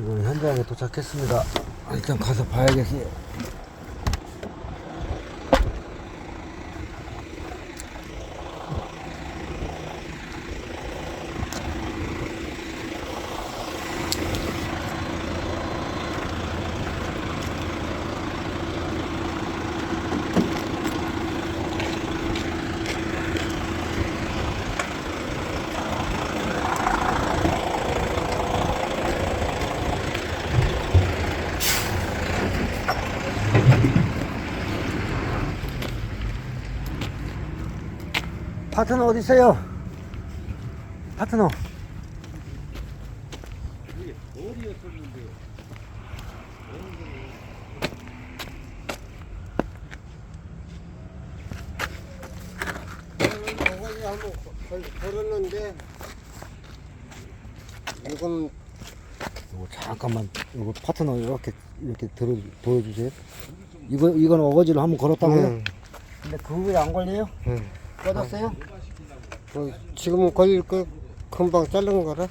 지금 현장에 도착했습니다. 일단 가서 봐야겠어요. 파트너 어디 있어요? 파트너. 한번 걸- 걸었는데 이건 이거 잠깐만 이거 파트너 이렇게 이렇게 들어 보여주세요. 이거 이건 어거지로 한번 걸었다고요? 응. 근데 그 후에 안 걸려요? 응. 꺼졌어요? 뭐 지금은 걸릴 거 금방 자른 거라.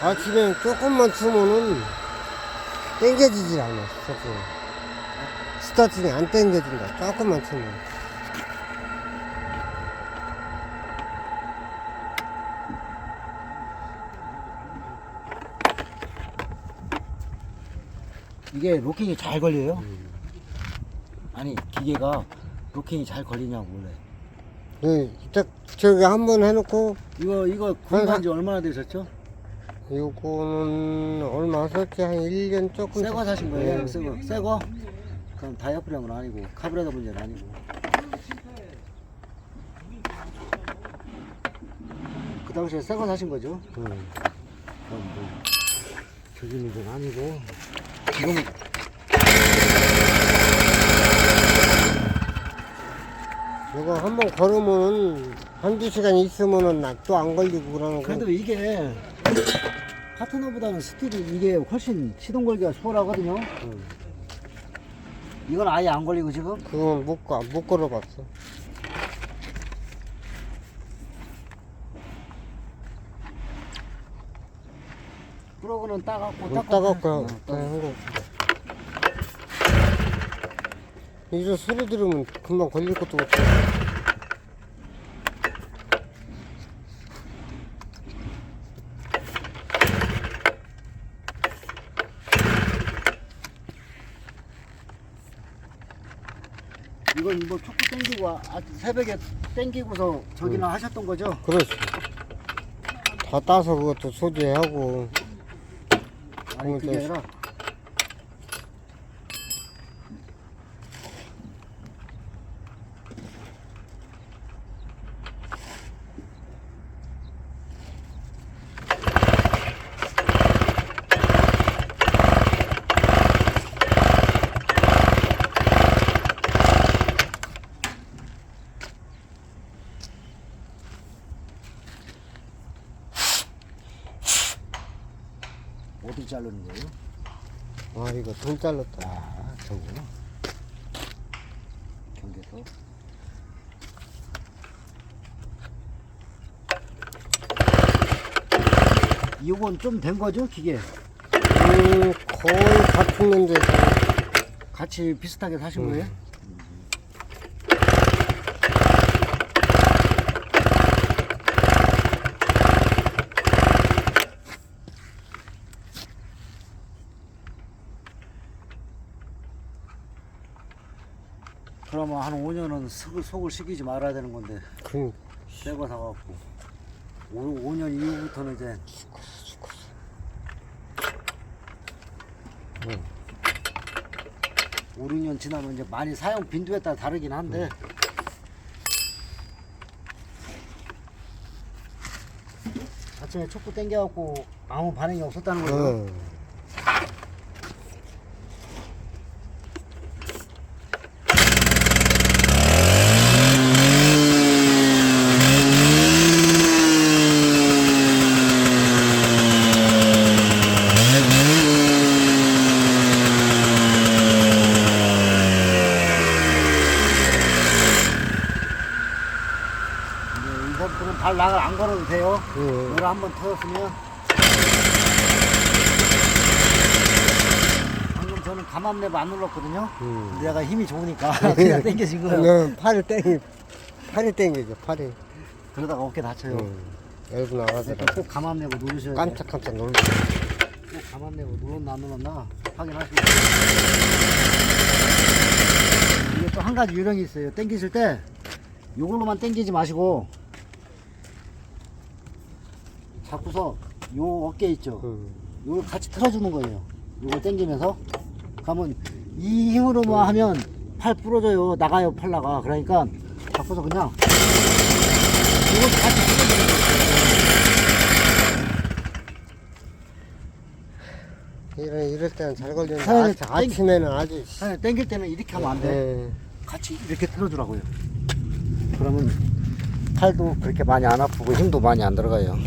아침에 조금만 추면은 땡겨지질 않아 조금 스타트는 안 땡겨진다 조금만 추면 이게 로킹이 잘 걸려요? 아니 기계가 로킹이 잘 걸리냐고 원래. 네, 딱 저기 한 번 해놓고 이거 이거 구입한 지 얼마나 되셨죠? 요거는 얼마 썼지 한 1년 조금 새거 사신 거예요? 네. 새 거. 새 거? 그럼 다이아프램은 아니고 카브레더 문제는 아니고. 그 당시에 새거 사신 거죠? 음. 그럼 뭐 저기 문제는 아니고 지금 이거 한번 걸으면은 한두 시간 있으면은 또안 걸리고 그러는 거 그래도 이게 파트너보다는 스틸이 이게 훨씬 시동 걸기가 수월하거든요. 음. 이건 아예 안 걸리고 지금 그건 못, 가, 못 걸어봤어 프로그는 따갖고 못 따갖고 어, 한 거. 이제 소리 들으면 금방 걸릴 것도 없고 이건 뭐 축구 땡기고 아, 새벽에 땡기고서 저기나 하셨던 거죠? 그렇지 다 따서 그것도 소지하고 아니 어, 그게 네. 아니라 어디 자르는 거예요? 아 이거 돈 잘랐다. 아 저거. 경계서 이건 좀 된 거죠 기계? 음, 거의 같은 데. 같이 비슷하게 사신 거예요? 그러면 한 5년은 속을, 속을 시키지 말아야 되는 건데 그 새거 사갖고 5, 5년 이후부터는 이제 응. 5, 6년 지나면 이제 많이 사용 빈도에 따라 다르긴 한데 아침에 촉구 땡겨갖고 아무 반응이 없었다는 거죠? 어. 보세요. 예. 이걸 한번 터졌으면 방금 저는 가만랩 안 눌렀거든요. 음. 얘가 힘이 좋으니까 그냥 당겨진 거예요. 그냥 팔을 땡기, 팔이 땡기죠, 팔이. 그러다가 어깨 다쳐요. 음. 열고 그러니까 나가더라. 꼭 가만랩을 누르셔야 돼요. 깜짝깜짝 놀라. 꼭 가만랩을 눌렀나 안 눌렀나 확인하시고. 이게 또 한 가지 요령이 있어요. 당기실 때 요걸로만 당기지 마시고 잡고서 요 어깨 있죠. 음. 이걸 같이 틀어주는 거예요. 이걸 당기면서 가면 이 힘으로만 하면 팔 부러져요. 나가요. 팔 나가. 그러니까 잡고서 그냥 이것도 같이 틀어주는 거예요. 이럴, 이럴 때는 잘 걸리는데 사장님, 아침, 아침에는 아주 씨. 아니, 당길 때는 이렇게 하면 안 돼. 네. 같이 이렇게 틀어주라고요. 그러면 팔도 그렇게 많이 안 아프고 힘도 많이 안 들어가요.